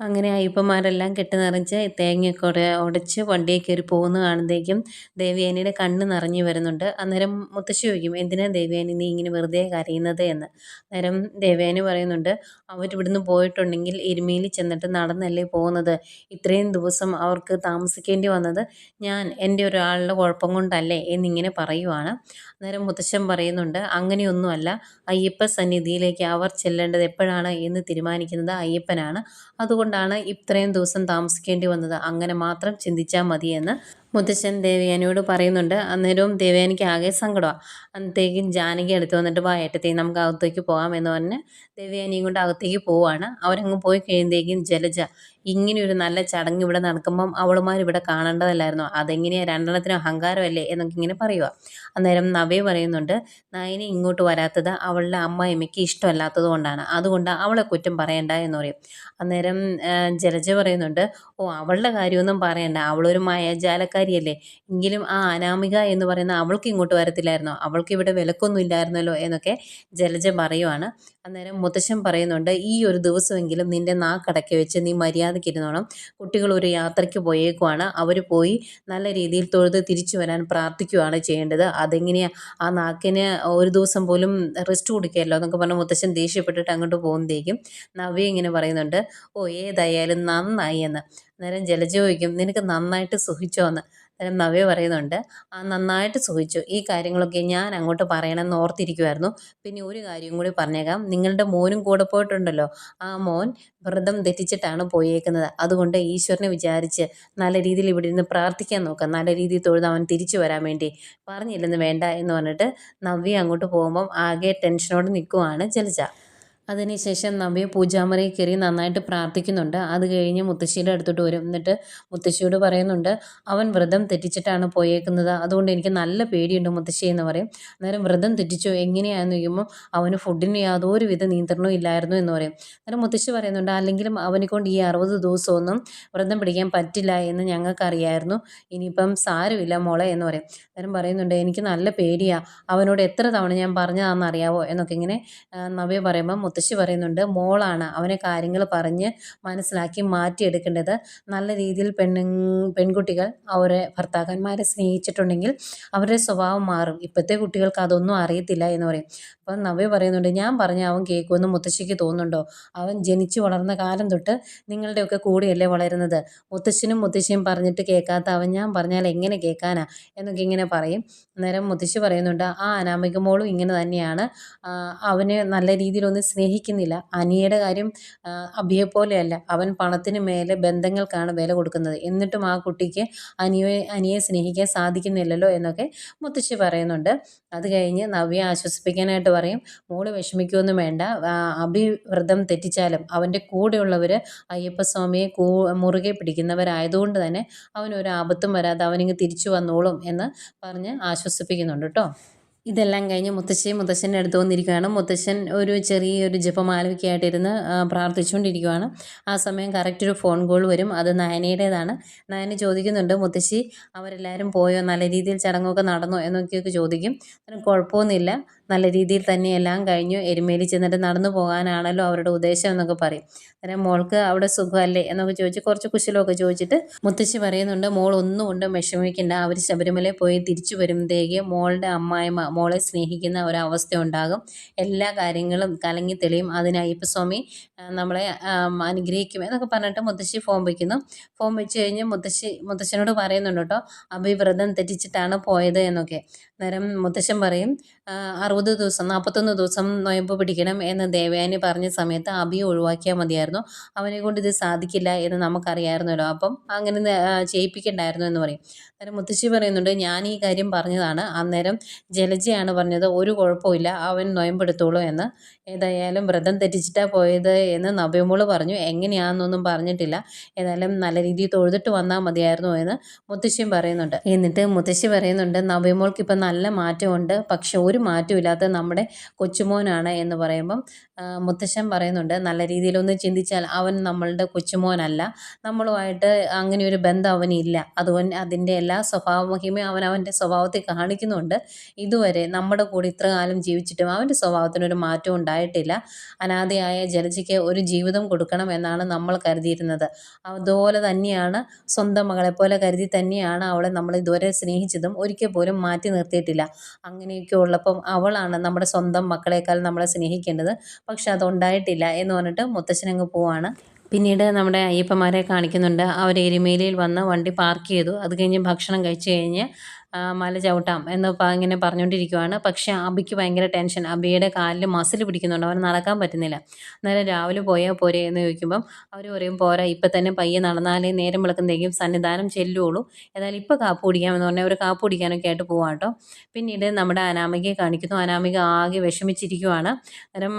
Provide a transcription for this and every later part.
അങ്ങനെ അയ്യപ്പന്മാരെല്ലാം കെട്ട് നിറച്ച് തേങ്ങയൊക്കെ ഉട ഉടച്ച് വണ്ടിയെ കയറി പോകുന്ന കാണുമ്പോഴേക്കും ദേവിയാനിയുടെ കണ്ണ് നിറഞ്ഞു വരുന്നുണ്ട്. അന്നേരം മുത്തശ്ശി ചോദിക്കും എന്തിനാ ദേവിയാനി നീ ഇങ്ങനെ വെറുതെ കരയുന്നത് എന്ന്? അന്നേരം ദേവയാനി പറയുന്നുണ്ട് അവരിവിടുന്ന് പോയിട്ടുണ്ടെങ്കിൽ എരുമയിൽ ചെന്നിട്ട് നടന്നല്ലേ പോകുന്നത്? ഇത്രയും ദിവസം അവർക്ക് താമസിക്കേണ്ടി വന്നത് ഞാൻ എന്റെ ഒരാളുടെ കുഴപ്പം കൊണ്ടല്ലേ? എന്നിങ്ങനെ പറയുവാണ്. അന്നേരം മുത്തശ്ശൻ പറയുന്നുണ്ട് അങ്ങനെയൊന്നുമല്ല. അയ്യപ്പ സന്നിധിയിലേക്ക് അവർ ചെല്ലേണ്ടത് എപ്പോഴാണ് എന്ന് തീരുമാനിക്കുന്നത് അയ്യപ്പനാണ്. അതുകൊണ്ടാണ് ഇത്രയും ദിവസം താമസിക്കേണ്ടി വന്നത്. അങ്ങനെ മാത്രം ചിന്തിച്ചാൽ മതിയെന്ന് മുത്തശ്ശൻ ദേവയാനിയോട് പറയുന്നുണ്ട് അന്നേരവും ദേവയാനിക്ക് ആകെ സങ്കടമാണ് അന്നത്തേക്കും ജാനകി അടുത്ത് വന്നിട്ട് വാ നമുക്ക് അകത്തേക്ക് പോകാം എന്ന് പറഞ്ഞ് ദേവയാനിയും കൊണ്ട് അകത്തേക്ക് പോവാണ്. അവരങ്ങ് പോയി കഴിയുമ്പോഴേക്കും ജലജ ഇങ്ങനെ ഒരു നല്ല ചടങ്ങ് ഇവിടെ നടക്കുമ്പം അവളുമാർ ഇവിടെ കാണേണ്ടതല്ലായിരുന്നു? അതെങ്ങനെയാണ് രണ്ടെണ്ണത്തിന് അഹങ്കാരമല്ലേ? എന്നൊക്കെ ഇങ്ങനെ പറയുക അന്നേരം നവേ പറയുന്നുണ്ട് നയനെ ഇങ്ങോട്ട് വരാത്തത് അവളുടെ അമ്മായിമ്മയ്ക്ക് ഇഷ്ടമല്ലാത്തത് കൊണ്ടാണ്. അതുകൊണ്ട് അവളെ കുറ്റം പറയണ്ട എന്ന് പറയും. അന്നേരം ജലജ പറയുന്നുണ്ട് ഓ അവളുടെ കാര്യമൊന്നും പറയണ്ട. അവളൊരു മായാജാലക്കാരിയല്ലേ എങ്കിലും ആ അനാമിക എന്ന് പറയുന്ന അവൾക്ക് ഇങ്ങോട്ട് വരത്തില്ലായിരുന്നോ? അവൾക്ക് ഇവിടെ വിലക്കൊന്നും ഇല്ലായിരുന്നല്ലോ എന്നൊക്കെ ജലജ പറയുവാണ്. അന്നേരം മുത്തശ്ശൻ പറയുന്നുണ്ട് ഈ ഒരു ദിവസമെങ്കിലും നിന്റെ നാക്കടക്കി വെച്ച് നീ മര്യാദയ്ക്ക് ഇരുന്നോണം കുട്ടികൾ ഒരു യാത്രയ്ക്ക് പോയേക്കുവാണ്. അവർ പോയി നല്ല രീതിയിൽ തൊഴുത് തിരിച്ചു വരാൻ പ്രാർത്ഥിക്കുകയാണ് ചെയ്യേണ്ടത്. അതെങ്ങനെയാണ് ആ നാക്കിന് ഒരു ദിവസം പോലും റെസ്റ്റ് കൊടുക്കുകയല്ലോ എന്നൊക്കെ പറഞ്ഞ് മുത്തശ്ശൻ ദേഷ്യപ്പെട്ടിട്ട് അങ്ങോട്ട് പോകുന്നതേക്കും. നവ്യ ഇങ്ങനെ പറയുന്നുണ്ട് ഓ ഏതായാലും നന്നായി എന്ന്. അന്നേരം ജലജ ചോദിക്കും നിനക്ക് നന്നായിട്ട് സുഖിച്ചോ? എന്ന്. അന്നേരം നവ്യ പറയുന്നുണ്ട് ആ നന്നായിട്ട് സുഖിച്ചു. ഈ കാര്യങ്ങളൊക്കെ ഞാൻ അങ്ങോട്ട് പറയണമെന്ന് ഓർത്തിരിക്കുമായിരുന്നു പിന്നെ ഒരു കാര്യം കൂടി പറഞ്ഞേക്കാം. നിങ്ങളുടെ മോനും കൂടെ പോയിട്ടുണ്ടല്ലോ. ആ മോൻ വ്രതം തെറ്റിച്ചിട്ടാണ് പോയേക്കുന്നത്. അതുകൊണ്ട് ഈശ്വരനെ വിചാരിച്ച് നല്ല രീതിയിൽ ഇവിടെ ഇരുന്ന് പ്രാർത്ഥിക്കാൻ നോക്കാം. നല്ല രീതിയിൽ തൊഴുത് അവൻ തിരിച്ചു വരാൻ വേണ്ടി. പറഞ്ഞില്ലെന്ന് വേണ്ട എന്ന് പറഞ്ഞിട്ട് നവ്യ അങ്ങോട്ട് പോകുമ്പം ആകെ ടെൻഷനോട് നിൽക്കുവാണ് ജലജ. അതിനുശേഷം നവ്യ പൂജാമുറിയിൽ കയറി നന്നായിട്ട് പ്രാർത്ഥിക്കുന്നുണ്ട്. അത് കഴിഞ്ഞ് മുത്തശ്ശിയുടെ അടുത്തോട്ട് വരും. എന്നിട്ട് മുത്തശ്ശിയോട് പറയുന്നുണ്ട് അവൻ വ്രതം തെറ്റിച്ചിട്ടാണ് പോയേക്കുന്നത്. അതുകൊണ്ട് എനിക്ക് നല്ല പേടിയുണ്ട് മുത്തശ്ശി എന്ന് പറയും. അന്നേരം വ്രതം തെറ്റിച്ചോ? എങ്ങനെയാണെന്ന് ചോദിക്കുമ്പോൾ അവന് ഫുഡിന് യാതൊരു വിധ നിയന്ത്രണവും ഇല്ലായിരുന്നു എന്ന് പറയും. അന്നേരം മുത്തശ്ശി പറയുന്നുണ്ട് അല്ലെങ്കിലും അവനെ കൊണ്ട് ഈ അറുപത് ദിവസമൊന്നും വ്രതം പിടിക്കാൻ പറ്റില്ല എന്ന് ഞങ്ങൾക്കറിയായിരുന്നു. ഇനിയിപ്പം സാരമില്ല മോളെ എന്ന് പറയും. അന്നേരം പറയുന്നുണ്ട് എനിക്ക് നല്ല പേടിയാണ് അവനോട് എത്ര തവണ ഞാൻ പറഞ്ഞതാണെന്ന് അറിയാവോ എന്നൊക്കെ ഇങ്ങനെ നവ്യ പറയുമ്പോൾ മുത്തശ്ശി പറയുന്നുണ്ട് മോളാണ് അവനെ കാര്യങ്ങൾ പറഞ്ഞ് മനസ്സിലാക്കി മാറ്റിയെടുക്കേണ്ടത്. നല്ല രീതിയിൽ പെണ്ണു പെൺകുട്ടികൾ അവരെ ഭർത്താക്കന്മാരെ സ്നേഹിച്ചിട്ടുണ്ടെങ്കിൽ അവരുടെ സ്വഭാവം മാറും. ഇപ്പോഴത്തെ കുട്ടികൾക്ക് അതൊന്നും അറിയത്തില്ല എന്ന് പറയും. അപ്പം നവ്യ പറയുന്നുണ്ട് ഞാൻ പറഞ്ഞ അവൻ കേൾക്കുമെന്ന് മുത്തശ്ശിക്ക് തോന്നുന്നുണ്ടോ? അവൻ ജനിച്ചു വളർന്ന കാലം തൊട്ട് നിങ്ങളുടെയൊക്കെ കൂടെയല്ലേ വളരുന്നത്. മുത്തശ്ശനും മുത്തശ്ശിയും പറഞ്ഞിട്ട് കേൾക്കാത്ത അവൻ ഞാൻ പറഞ്ഞാൽ എങ്ങനെ കേൾക്കാനാ? എന്നൊക്കെ ഇങ്ങനെ പറയും. അന്നേരം മുത്തശ്ശി പറയുന്നുണ്ട് ആ അനാമിക മോളും ഇങ്ങനെ തന്നെയാണ്. അവന് നല്ല രീതിയിലൊന്ന് സ്നേഹിക്കുന്നില്ല. അനിയുടെ കാര്യം അഭിയെ പോലെയല്ല. അവൻ പണത്തിന് മേലെ ബന്ധങ്ങൾക്കാണ് വില കൊടുക്കുന്നത്. എന്നിട്ടും ആ കുട്ടിക്ക് അനിയെ അനിയെ സ്നേഹിക്കാൻ സാധിക്കുന്നില്ലല്ലോ എന്നൊക്കെ മുത്തശ്ശി പറയുന്നുണ്ട്. അത് കഴിഞ്ഞ് നവ്യ ആശ്വസിപ്പിക്കാനായിട്ട് പറയും മോൾ വിഷമിക്കുമൊന്നും വേണ്ട. അഭി വ്രതം തെറ്റിച്ചാലും അവന്റെ കൂടെയുള്ളവർ അയ്യപ്പസ്വാമിയെ കൂ മുറുകെ പിടിക്കുന്നവരായതുകൊണ്ട് തന്നെ അവനൊരു ആപത്തും വരാതെ അവനിങ്ങ് തിരിച്ചു വന്നോളും എന്ന് പറഞ്ഞ് ആശ്വസിപ്പിക്കുന്നുണ്ട് കേട്ടോ ഇതെല്ലാം കഴിഞ്ഞ് മുത്തശ്ശി മുത്തശ്ശന്റെ അടുത്ത് വന്നിരിക്കുകയാണ്. മുത്തശ്ശൻ ഒരു ചെറിയൊരു ജപമാലയൊക്കെ ആയിട്ടിരുന്ന് പ്രാർത്ഥിച്ചുകൊണ്ടിരിക്കുകയാണ്. ആ സമയം കറക്റ്റ് ഒരു ഫോൺ കോൾ വരും. അത് നയനയുടേതാണ്. നയന ചോദിക്കുന്നുണ്ട് മുത്തശ്ശി അവരെല്ലാവരും പോയോ? നല്ല രീതിയിൽ ചടങ്ങൊക്കെ നടന്നോ? എന്നൊക്കെയൊക്കെ ചോദിക്കും. കുഴപ്പമൊന്നുമില്ല. നല്ല രീതിയിൽ തന്നെ എല്ലാം കഴിഞ്ഞു. എരുമേലി ചെന്നിട്ട് നടന്നു പോകാനാണല്ലോ അവരുടെ ഉദ്ദേശം എന്നൊക്കെ പറയും. അന്നേരം മോൾക്ക് അവിടെ സുഖമല്ലേ എന്നൊക്കെ ചോദിച്ച് കുറച്ച് കുശലമൊക്കെ ചോദിച്ചിട്ട് മുത്തശ്ശി പറയുന്നുണ്ട് മോൾ ഒന്നും കൊണ്ടും വിഷമിക്കേണ്ട. അവർ ശബരിമല പോയി തിരിച്ചു വരുമ്പോഴത്തേക്ക് മോളുടെ അമ്മായിമ്മ മോളെ സ്നേഹിക്കുന്ന ഒരവസ്ഥ ഉണ്ടാകും. എല്ലാ കാര്യങ്ങളും കലങ്ങി തെളിയും. അതിന് അയ്യപ്പസ്വാമി നമ്മളെ അനുഗ്രഹിക്കും. എന്നൊക്കെ പറഞ്ഞിട്ട് മുത്തശ്ശി ഫോം വയ്ക്കുന്നു. ഫോം വെച്ച് കഴിഞ്ഞ് മുത്തശ്ശി മുത്തശ്ശനോട് പറയുന്നുണ്ട് കേട്ടോ അഭിവ്രതം തെറ്റിച്ചിട്ടാണ് പോയത് എന്നൊക്കെ. അന്നേരം മുത്തശ്ശൻ പറയും ദിവസം നാൽപ്പത്തൊന്ന് ദിവസം നൊയമ്പ് പിടിക്കണം എന്ന് ദേവയാനി പറഞ്ഞ സമയത്ത് അബിയെ ഒഴിവാക്കിയാൽ മതിയായിരുന്നു. അവനെ കൊണ്ട് ഇത് സാധിക്കില്ല എന്ന് നമുക്കറിയായിരുന്നല്ലോ. അപ്പം അങ്ങനെ ചെയ്യിപ്പിക്കണ്ടായിരുന്നു എന്ന് പറയും. അന്നേരം മുത്തശ്ശി പറയുന്നുണ്ട് ഞാൻ ഈ കാര്യം പറഞ്ഞതാണ്. അന്നേരം ജലജയാണ് പറഞ്ഞത് ഒരു കുഴപ്പമില്ല അവൻ നൊയമ്പെടുത്തോളൂ എന്ന്. ഏതായാലും വ്രതം തെറ്റിച്ചിട്ടാ പോയത് എന്ന് നവ്യമോൾ പറഞ്ഞു. എങ്ങനെയാണെന്നൊന്നും പറഞ്ഞിട്ടില്ല. ഏതായാലും നല്ല രീതിയിൽ തൊഴുതിട്ട് വന്നാൽ മതിയായിരുന്നു എന്ന് മുത്തശ്ശിയും പറയുന്നുണ്ട്. എന്നിട്ട് മുത്തശ്ശി പറയുന്നുണ്ട് നവ്യമോൾക്ക് ഇപ്പം നല്ല മാറ്റമുണ്ട്. പക്ഷെ ഒരു മാറ്റവും ഇല്ലാത്ത നമ്മുടെ കൊച്ചുമോനാണ് എന്ന് പറയുമ്പം മുത്തശ്ശൻ പറയുന്നുണ്ട് നല്ല രീതിയിലൊന്ന് ചിന്തിച്ചാൽ അവൻ നമ്മളുടെ കൊച്ചുമോനല്ല. നമ്മളുമായിട്ട് അങ്ങനെ ഒരു ബന്ധം അവനില്ല. അതുകൊണ്ട് അതിന്റെ എല്ലാ സ്വഭാവ മഹിമയും അവൻ അവന്റെ സ്വഭാവത്തിൽ കാണിക്കുന്നുണ്ട്. ഇതുവരെ നമ്മുടെ കൂടെ ഇത്ര കാലം ജീവിച്ചിട്ടും അവന്റെ സ്വഭാവത്തിനൊരു മാറ്റം ഉണ്ടായിട്ടില്ല. അനാഥയായ ജലജയ്ക്ക് ഒരു ജീവിതം കൊടുക്കണം എന്നാണ് നമ്മൾ കരുതിയിരുന്നത്. അതുപോലെ തന്നെയാണ് സ്വന്തം മകളെപ്പോലെ കരുതി തന്നെയാണ് അവളെ നമ്മൾ ഇതുവരെ സ്നേഹിച്ചതും ഒരിക്കൽ പോലും മാറ്റി നിർത്തിയിട്ടില്ല. അങ്ങനെയൊക്കെ ഉള്ളപ്പം അവളാണ് നമ്മുടെ സ്വന്തം മക്കളെക്കാൾ നമ്മളെ സ്നേഹിക്കേണ്ടത്. പക്ഷെ അതുണ്ടായിട്ടില്ല എന്ന് പറഞ്ഞിട്ട് മുത്തശ്ശനങ്ങ് പോവാണ്. പിന്നീട് നമ്മുടെ അയ്യപ്പന്മാരെ കാണിക്കുന്നുണ്ട്. അവർ എരുമേലിയിൽ വന്ന് വണ്ടി പാർക്ക് ചെയ്തു. അത് കഴിഞ്ഞ് ഭക്ഷണം കഴിച്ച് കഴിഞ്ഞ് മല ചവിട്ടാം എന്ന് ഇങ്ങനെ പറഞ്ഞുകൊണ്ടിരിക്കുവാണ് പക്ഷേ അബിക്ക് ഭയങ്കര ടെൻഷൻ. അബിയുടെ കാലിൽ മസിൽ പിടിക്കുന്നുണ്ട്. അവന് നടക്കാൻ പറ്റുന്നില്ല. അന്നേരം രാവിലെ പോയാൽ പോരെ എന്ന് ചോദിക്കുമ്പം അവർ പറയും പോരാ ഇപ്പം തന്നെ പയ്യെ നടന്നാലേ നേരം വിളക്കുന്നതേക്കും സന്നിധാനം ചെല്ലുള്ളൂ. ഏതായാലും ഇപ്പോൾ കാപ്പ് കുടിക്കാമെന്ന് പറഞ്ഞാൽ അവർ കാപ്പ് കുടിക്കാനൊക്കെ ആയിട്ട് പോവാം കേട്ടോ പിന്നീട് നമ്മുടെ അനാമികയെ കാണിക്കുന്നു. അനാമിക ആകെ വിഷമിച്ചിരിക്കുവാണ്. അന്നേരം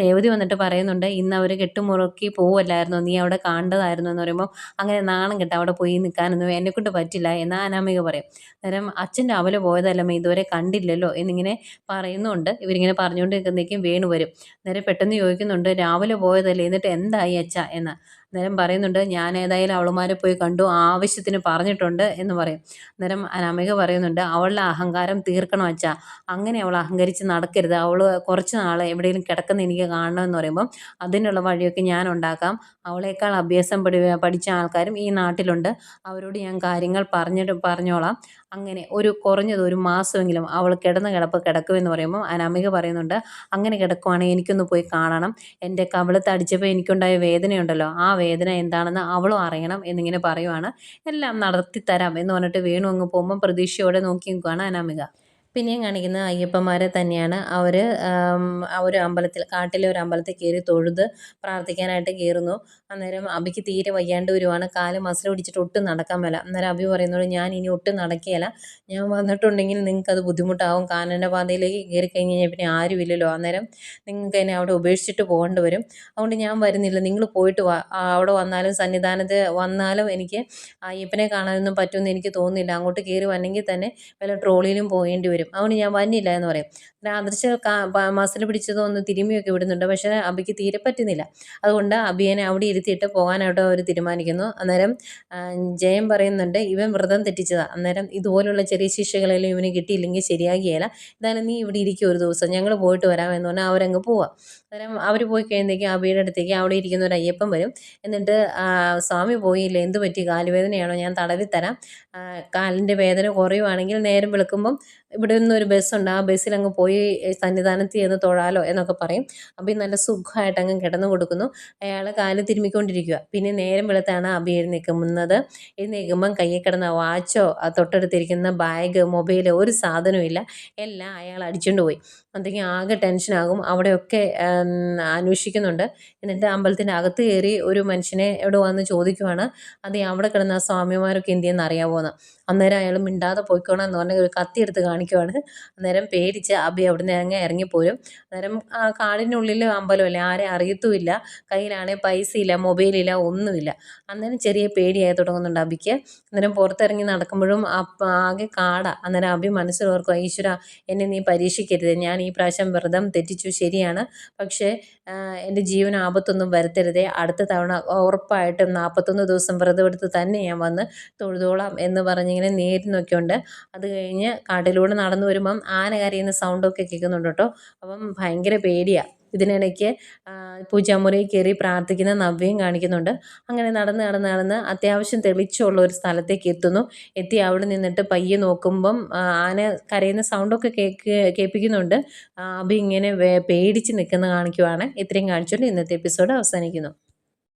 രേവതി വന്നിട്ട് പറയുന്നുണ്ട് ഇന്ന് അവർ കെട്ടുമുറുക്കി പോവല്ലായിരുന്നു? നീ അവിടെ കാണേണ്ടതായിരുന്നു എന്ന് പറയുമ്പോൾ അങ്ങനെ നാണം കെട്ട് അവിടെ പോയി നിൽക്കാനൊന്നും എന്നെക്കൊണ്ട് പറ്റില്ല എന്ന് അനാമിക പറയും. അന്നേരം അച്ഛൻ രാവിലെ പോയതല്ലമ്മ ഇതുവരെ കണ്ടില്ലല്ലോ എന്നിങ്ങനെ പറയുന്നുണ്ട്. ഇവരിങ്ങനെ പറഞ്ഞുകൊണ്ട് നിൽക്കുന്നേക്കും വേണു വരും. അന്നേരം പെട്ടെന്ന് ചോദിക്കുന്നുണ്ട് രാവിലെ പോയതല്ലേ? എന്നിട്ട് എന്തായി അച്ഛ? എന്ന്. അന്നേരം പറയുന്നുണ്ട് ഞാൻ ഏതായാലും അവളുമാരെ പോയി കണ്ടു ആവശ്യത്തിന് പറഞ്ഞിട്ടുണ്ട് എന്ന് പറയും. അന്നേരം അനാമിക പറയുന്നുണ്ട് അവളുടെ അഹങ്കാരം തീർക്കണം അച്ഛാ. അങ്ങനെ അവൾ അഹങ്കരിച്ച് നടക്കരുത്. അവൾ കുറച്ച് നാൾ എവിടെയെങ്കിലും കിടക്കുന്ന എനിക്ക് കാണണമെന്ന് പറയുമ്പം അതിനുള്ള വഴിയൊക്കെ ഞാൻ ഉണ്ടാക്കാം. അവളേക്കാൾ അഭ്യാസം പഠി പഠിച്ച ആൾക്കാരും ഈ നാട്ടിലുണ്ട്. അവരോട് ഞാൻ കാര്യങ്ങൾ പറഞ്ഞിട്ട് പറഞ്ഞോളാം. അങ്ങനെ ഒരു കുറഞ്ഞത് ഒരു മാസമെങ്കിലും അവൾ കിടന്ന കിടപ്പ് കിടക്കുമെന്ന് പറയുമ്പോൾ അനാമിക പറയുന്നുണ്ട് അങ്ങനെ കിടക്കുവാണെങ്കിൽ എനിക്കൊന്ന് പോയി കാണണം. എന്റെ കവിളത്ത് അടിച്ചപ്പോൾ എനിക്കുണ്ടായ വേദനയുണ്ടല്ലോ. ആ വേദന എന്താണെന്ന് അവളും അറിയണം എന്നിങ്ങനെ പറയുവാണ്. എല്ലാം നടത്തി തരാം എന്ന് പറഞ്ഞിട്ട് വേണു. അങ്ങ് പോകുമ്പം പ്രതീക്ഷയോടെ നോക്കി നിൽക്കുകയാണ് അനാമിക. പിന്നെയും കാണിക്കുന്നത് അയ്യപ്പന്മാരെ തന്നെയാണ്. അവർ ഒരു അമ്പലത്തിൽ കാട്ടിലെ ഒരു അമ്പലത്തിൽ കയറി തൊഴുത് പ്രാർത്ഥിക്കാനായിട്ട് കയറുന്നു. അന്നേരം അബിക്ക് തീരെ വയ്യാണ്ട് വരുവാണ്. കാൽ മസിൽ പിടിച്ചിട്ട് ഒട്ടും നടക്കാൻ മേല. അന്നേരം അബി പറയുന്നത് ഞാൻ ഇനി ഒട്ടും നടക്കുകയില്ല. ഞാൻ വന്നിട്ടുണ്ടെങ്കിൽ നിങ്ങൾക്ക് അത് ബുദ്ധിമുട്ടാവും. കാനന്റെ പാതയിലേക്ക് കയറി കഴിഞ്ഞ് കഴിഞ്ഞാൽ പിന്നെ ആരുമില്ലല്ലോ അന്നേരം നിങ്ങൾക്ക് എന്നെ അവിടെ ഉപേക്ഷിച്ചിട്ട് പോകേണ്ടി വരും. അതുകൊണ്ട് ഞാൻ വരുന്നില്ല. നിങ്ങൾ പോയിട്ട് അവിടെ വന്നാലും സന്നിധാനത്ത് വന്നാലും എനിക്ക് അയ്യപ്പനെ കാണാനൊന്നും പറ്റുമെന്ന് എനിക്ക് തോന്നുന്നില്ല. അങ്ങോട്ട് കയറി വന്നെങ്കിൽ തന്നെ വല്ല ട്രോളിയിലും പോകേണ്ടി വരും. അതുകൊണ്ട് ഞാൻ വന്നില്ല എന്ന് പറയും. അദൃശ്യ മസിൽ പിടിച്ചതോ ഒന്ന് തിരുമ്മിയൊക്കെ വിടുന്നുണ്ട്. പക്ഷേ അബിക്ക് തീരെ പറ്റുന്നില്ല. അതുകൊണ്ട് അബിയനെ അവിടെ ഇരുത്തിയിട്ട് പോകാനായിട്ട് അവർ തീരുമാനിക്കുന്നു. അന്നേരം ജയം പറയുന്നുണ്ട് ഇവൻ വ്രതം തെറ്റിച്ചതാണ് അന്നേരം ഇതുപോലുള്ള ചെറിയ ശിക്ഷകളെല്ലാം ഇവന് കിട്ടിയില്ലെങ്കിൽ ശരിയാകിയല്ല എന്തായാലും നീ ഇവിടെ ഇരിക്കും ഒരു ദിവസം. ഞങ്ങൾ പോയിട്ട് വരാമെന്ന് പറഞ്ഞാൽ അവരങ്ങ് പോവാം. അന്നേരം അവർ പോയി കഴിയുമ്പോഴത്തേക്കും അബിയുടെ അടുത്തേക്ക് അവിടെ ഇരിക്കുന്ന ഒരു അയ്യപ്പൻ വരും. എന്നിട്ട് സ്വാമി പോയില്ല? എന്ത് പറ്റി? കാലുവേദനയാണോ? ഞാൻ തടവിത്തരാം. തരാം കാലിന്റെ വേദന കുറയുവാണെങ്കിൽ നേരം വെളുക്കുമ്പം ഇവിടെ നിന്നൊരു ബസ്സുണ്ട് ആ ബസ്സിൽ അങ്ങ് പോയി സന്നിധാനത്ത് ചെന്ന് തൊഴാലോ എന്നൊക്കെ പറയും. അബി നല്ല സുഖമായിട്ട് അങ്ങ് കിടന്നു കൊടുക്കുന്നു. അയാൾ കാൽ തിരുമ്മിക്കൊണ്ടിരിക്കുക പിന്നെ നേരം വെളുത്താണ് അബി എഴുന്നേൽക്കുന്നത് എഴുന്നേൽക്കുമ്പം കയ്യിൽ കിടന്ന വാച്ചോ തൊട്ടടുത്തിരിക്കുന്ന ബാഗ് മൊബൈൽ ഒരു സാധനവും ഇല്ല. എല്ലാം അയാൾ അടിച്ചുകൊണ്ട് പോയി. അതെങ്കിൽ ആകെ ടെൻഷനാകും അവിടെയൊക്കെ അന്വേഷിക്കുന്നുണ്ട്. എന്നിട്ട് അമ്പലത്തിന്റെ അകത്ത് കയറി ഒരു മനുഷ്യനെ എവിടെ വന്ന് ചോദിക്കുവാണ്. അത് അവിടെ കിടന്ന സ്വാമിമാരൊക്കെ എന്ത് ചെയ്യുന്ന അറിയാമോ എന്ന് അന്നേരം അയാൾ മിണ്ടാതെ പോയിക്കോണം എന്ന് പറഞ്ഞ് ഒരു കത്തി എടുത്ത് കാണിക്കുവാണ്. അന്നേരം പേടിച്ച് അബി അവിടുന്ന് അങ്ങ് ഇറങ്ങിപ്പോരും അന്നേരം ആ കാടിനുള്ളിൽ അമ്പലമല്ലേ ആരെ അറിയത്തുമില്ല. കയ്യിലാണെങ്കിൽ പൈസ ഇല്ല മൊബൈലില്ല ഒന്നുമില്ല. അന്നേരം ചെറിയ പേടിയായി തുടങ്ങുന്നുണ്ട് അബിക്ക്. അന്നേരം പുറത്തിറങ്ങി നടക്കുമ്പോഴും ആകെ കാടാ. അന്നേരം അബി ഓർക്കും ഈശ്വര എന്നെ നീ പരീക്ഷിക്കരുത്. ഞാൻ ഈ പ്രാവശ്യം വ്രതം തെറ്റിച്ചു ശരിയാണ്. പക്ഷേ എന്റെ ജീവൻ ആപത്തൊന്നും വരുത്തരുതേ. അടുത്ത തവണ ഉറപ്പായിട്ടും നാൽപ്പത്തൊന്ന് ദിവസം വ്രതമെടുത്ത് തന്നെ ഞാൻ വന്ന് തൊഴുതോളാം എന്ന് പറഞ്ഞിങ്ങനെ നേരി ഉണ്ട് അത് കഴിഞ്ഞ് കാട്ടിലൂടെ നടന്നു വരുമ്പം ആന കരയുന്ന സൗണ്ടൊക്കെ കേൾക്കുന്നുണ്ട് കേട്ടോ. അപ്പം ഭയങ്കര പേടിയാണ് ഇതിനിടയ്ക്ക് പൂജാമുറിയിൽ കയറി പ്രാർത്ഥിക്കുന്ന നവ്യം കാണിക്കുന്നുണ്ട്. അങ്ങനെ നടന്ന് നടന്ന് നടന്ന് അത്യാവശ്യം തെളിച്ചുള്ള ഒരു സ്ഥലത്തേക്ക് എത്തുന്നു. എത്തി അവിടെ നിന്നിട്ട് പയ്യെ നോക്കുമ്പം ആന കരയുന്ന സൗണ്ടൊക്കെ കേൾക്ക് കേൾപ്പിക്കുന്നുണ്ട്. അഭി ഇങ്ങനെ പേടിച്ച് നിൽക്കുന്ന കാണിക്കുവാണ്. ഇത്രയും കാണിച്ചുകൊണ്ട് ഇന്നത്തെ എപ്പിസോഡ് അവസാനിക്കുന്നു.